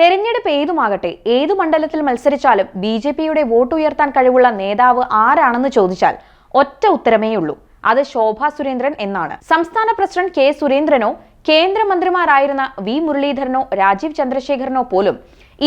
തെരഞ്ഞെടുപ്പ് ഏതുമാകട്ടെ ഏതു മണ്ഡലത്തിൽ മത്സരിച്ചാലും ബി ജെ പിയുടെ വോട്ട് ഉയർത്താൻ കഴിവുള്ള നേതാവ് ആരാണെന്ന് ചോദിച്ചാൽ ഒറ്റ ഉത്തരമേയുള്ളൂ അത് ശോഭ സുരേന്ദ്രൻ എന്നാണ്. സംസ്ഥാന പ്രസിഡന്റ് കെ സുരേന്ദ്രനോ കേന്ദ്രമന്ത്രിമാരായിരുന്ന വി മുരളീധരനോ രാജീവ് ചന്ദ്രശേഖരനോ പോലും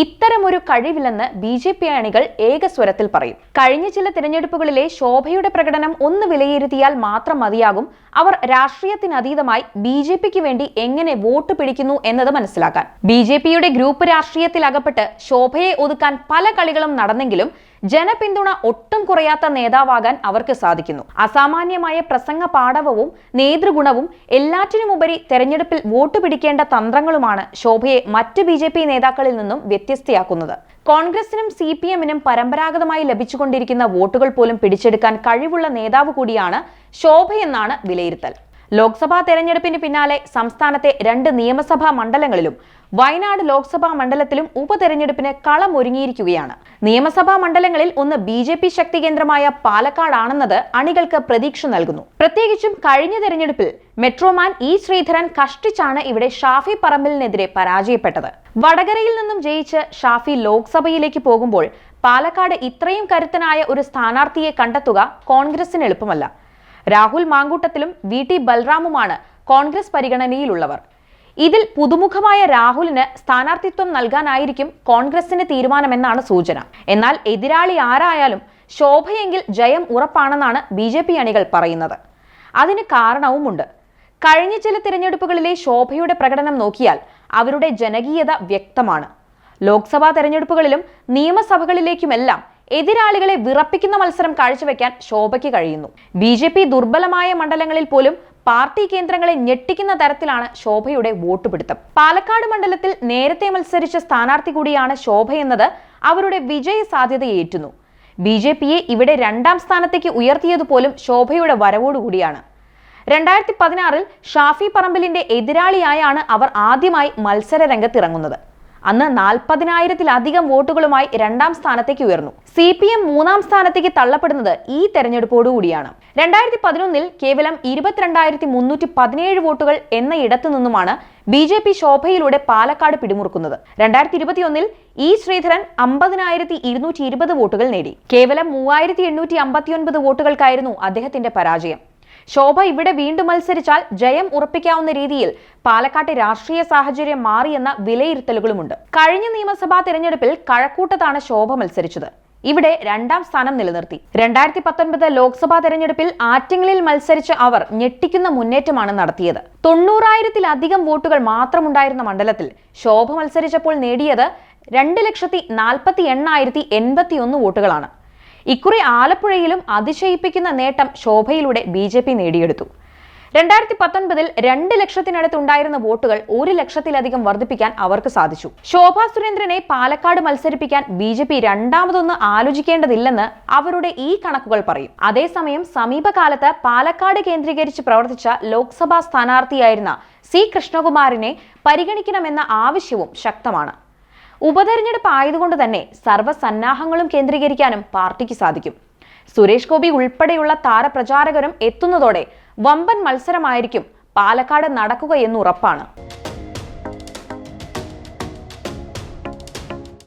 ഇത്തരമൊരു കഴിവില്ലെന്ന് ബി ജെ പി അണികൾ ഏകസ്വരത്തിൽ പറയും. കഴിഞ്ഞ ചില തിരഞ്ഞെടുപ്പുകളിലെ ശോഭയുടെ പ്രകടനം ഒന്ന് വിലയിരുത്തിയാൽ മാത്രം മതിയാകും. അവർ രാഷ്ട്രീയത്തിനതീതമായി ബി ജെ പിക്ക് വേണ്ടി എങ്ങനെ വോട്ട് പിടിക്കുന്നു എന്നത് മനസ്സിലാക്കാൻ. ബി ജെ പിയുടെ ഗ്രൂപ്പ് രാഷ്ട്രീയത്തിൽ അകപ്പെട്ട് ശോഭയെ ഒതുക്കാൻ പല കളികളും നടന്നെങ്കിലും ജനപിന്തുണ ഒട്ടും കുറയാത്ത നേതാവാകാൻ അവർക്ക് സാധിക്കുന്നു. അസാമാന്യമായ പ്രസംഗ പാഠവവും നേതൃഗുണവും എല്ലാറ്റിനുമുപരി തെരഞ്ഞെടുപ്പിൽ വോട്ട് പിടിക്കേണ്ട തന്ത്രങ്ങളുമാണ് ശോഭയെ മറ്റ് ബി നേതാക്കളിൽ നിന്നും വ്യത്യസ്തയാക്കുന്നത്. കോൺഗ്രസിനും സി പി എമ്മിനും പരമ്പരാഗതമായി ലഭിച്ചുകൊണ്ടിരിക്കുന്ന വോട്ടുകൾ പോലും പിടിച്ചെടുക്കാൻ കഴിവുള്ള നേതാവ് കൂടിയാണ് ശോഭയെന്നാണ് വിലയിരുത്തൽ. ലോക്സഭാ തെരഞ്ഞെടുപ്പിന് പിന്നാലെ സംസ്ഥാനത്തെ രണ്ട് നിയമസഭാ മണ്ഡലങ്ങളിലും വയനാട് ലോക്സഭാ മണ്ഡലത്തിലും ഉപതെരഞ്ഞെടുപ്പിന് കളമൊരുങ്ങിയിരിക്കുകയാണ്. നിയമസഭാ മണ്ഡലങ്ങളിൽ ഒന്ന് ബി ജെ പി ശക്തി കേന്ദ്രമായ പാലക്കാടാണെന്നത് അണികൾക്ക് പ്രതീക്ഷ നൽകുന്നു. പ്രത്യേകിച്ചും കഴിഞ്ഞ തെരഞ്ഞെടുപ്പിൽ മെട്രോമാൻ ഇ ശ്രീധരൻ കഷ്ടിച്ചാണ് ഇവിടെ ഷാഫി പറമ്പലിനെതിരെ പരാജയപ്പെട്ടത്. വടകരയിൽ നിന്നും ജയിച്ച് ഷാഫി ലോക്സഭയിലേക്ക് പോകുമ്പോൾ പാലക്കാട് ഇത്രയും കരുത്തനായ ഒരു സ്ഥാനാർത്ഥിയെ കണ്ടെത്തുക കോൺഗ്രസിന് എളുപ്പമല്ല. രാഹുൽ മാങ്കൂട്ടത്തിലും വി ടി ബൽറാമുമാണ് കോൺഗ്രസ് പരിഗണനയിലുള്ളവർ. ഇതിൽ പുതുമുഖമായ രാഹുലിന് സ്ഥാനാർത്ഥിത്വം നൽകാനായിരിക്കും കോൺഗ്രസിന് തീരുമാനമെന്നാണ് സൂചന. എന്നാൽ എതിരാളി ആരായാലും ശോഭയെങ്കിൽ ജയം ഉറപ്പാണെന്നാണ് ബി ജെ പി അണികൾ പറയുന്നത്. അതിന് കാരണവുമുണ്ട്. കഴിഞ്ഞ ചില തിരഞ്ഞെടുപ്പുകളിലെ ശോഭയുടെ പ്രകടനം നോക്കിയാൽ അവരുടെ ജനകീയത വ്യക്തമാണ്. ലോക്സഭാ തെരഞ്ഞെടുപ്പുകളിലും നിയമസഭകളിലേക്കുമെല്ലാം എതിരാളികളെ വിറപ്പിക്കുന്ന മത്സരം കാഴ്ചവെക്കാൻ ശോഭയ്ക്ക് കഴിയുന്നു. ബി ജെ പി ദുർബലമായ മണ്ഡലങ്ങളിൽ പോലും പാർട്ടി കേന്ദ്രങ്ങളെ ഞെട്ടിക്കുന്ന തരത്തിലാണ് ശോഭയുടെ വോട്ട് പിടുത്തം. പാലക്കാട് മണ്ഡലത്തിൽ നേരത്തെ മത്സരിച്ച സ്ഥാനാർത്ഥി കൂടിയാണ് ശോഭയെന്നത് അവരുടെ വിജയ സാധ്യതയേറ്റുന്നു. ബി ജെ പിയെ ഇവിടെ രണ്ടാം സ്ഥാനത്തേക്ക് ഉയർത്തിയതുപോലും ശോഭയുടെ വരവോടുകൂടിയാണ് രണ്ടായിരത്തി പതിനാറിൽ ഷാഫി പറമ്പലിന്റെ എതിരാളിയായാണ് അവർ ആദ്യമായി മത്സര രംഗത്തിറങ്ങുന്നത്. അന്ന് നാൽപ്പതിനായിരത്തിലധികം വോട്ടുകളുമായി രണ്ടാം സ്ഥാനത്തേക്ക് ഉയർന്നു. സി പി എം മൂന്നാം സ്ഥാനത്തേക്ക് തള്ളപ്പെടുന്നത് ഈ തെരഞ്ഞെടുപ്പോടുകൂടിയാണ്. രണ്ടായിരത്തി പതിനൊന്നിൽ കേവലം ഇരുപത്തിരണ്ടായിരത്തി മുന്നൂറ്റി പതിനേഴ് വോട്ടുകൾ എന്ന ഇടത്തു നിന്നുമാണ് ബി ജെ പി ശോഭയിലൂടെ പാലക്കാട് പിടിമുറുക്കുന്നത്. രണ്ടായിരത്തി ഇരുപത്തിയൊന്നിൽ ഇ ശ്രീധരൻ അമ്പതിനായിരത്തി ഇരുന്നൂറ്റി ഇരുപത് വോട്ടുകൾ നേടി. കേവലം മൂവായിരത്തി എണ്ണൂറ്റി അമ്പത്തിയൊൻപത് വോട്ടുകൾക്കായിരുന്നു അദ്ദേഹത്തിന്റെ പരാജയം. ശോഭ ഇവിടെ വീണ്ടും മത്സരിച്ചാൽ ജയം ഉറപ്പിക്കാവുന്ന രീതിയിൽ പാലക്കാട്ടെ രാഷ്ട്രീയ സാഹചര്യം മാറിയെന്ന വിലയിരുത്തലുകളുമുണ്ട്. കഴിഞ്ഞ നിയമസഭാ തെരഞ്ഞെടുപ്പിൽ കഴക്കൂട്ടത്താണ് ശോഭ മത്സരിച്ചത്. ഇവിടെ രണ്ടാം സ്ഥാനം നിലനിർത്തി. രണ്ടായിരത്തി പത്തൊൻപത് ലോക്സഭാ തെരഞ്ഞെടുപ്പിൽ ആറ്റിങ്ങലിൽ മത്സരിച്ച് അവർ ഞെട്ടിക്കുന്ന മുന്നേറ്റമാണ് നടത്തിയത്. തൊണ്ണൂറായിരത്തിലധികം വോട്ടുകൾ മാത്രമുണ്ടായിരുന്ന മണ്ഡലത്തിൽ ശോഭ മത്സരിച്ചപ്പോൾ നേടിയത് രണ്ട് ലക്ഷത്തി നാൽപ്പത്തി എണ്ണായിരത്തി എൺപത്തിയൊന്ന് വോട്ടുകളാണ്. ഇക്കുറി ആലപ്പുഴയിലും അതിശയിപ്പിക്കുന്ന നേട്ടം ശോഭയിലൂടെ ബി ജെ പി നേടിയെടുത്തു. രണ്ടായിരത്തി പത്തൊൻപതിൽ രണ്ട് ലക്ഷത്തിനടുത്തുണ്ടായിരുന്ന വോട്ടുകൾ ഒരു ലക്ഷത്തിലധികം വർദ്ധിപ്പിക്കാൻ അവർക്ക് സാധിച്ചു. ശോഭാ സുരേന്ദ്രനെ പാലക്കാട് മത്സരിപ്പിക്കാൻ ബി ജെ പി രണ്ടാമതൊന്ന് ആലോചിക്കേണ്ടതില്ലെന്ന് അവരുടെ ഈ കണക്കുകൾ പറയും. അതേസമയം സമീപകാലത്ത് പാലക്കാട് കേന്ദ്രീകരിച്ച് പ്രവർത്തിച്ച ലോക്സഭാ സ്ഥാനാർത്ഥിയായിരുന്ന സി കൃഷ്ണകുമാറിനെ പരിഗണിക്കണമെന്ന ആവശ്യവും ശക്തമാണ്. ഉപതെരഞ്ഞെടുപ്പ് ആയതുകൊണ്ട് തന്നെ സർവസന്നാഹങ്ങളും കേന്ദ്രീകരിക്കാനും പാർട്ടിക്ക് സാധിക്കും. സുരേഷ് ഗോപി ഉൾപ്പെടെയുള്ള താരപ്രചാരകരും എത്തുന്നതോടെ വമ്പൻ മത്സരമായിരിക്കും പാലക്കാട് നടക്കുക എന്നുറപ്പാണ്.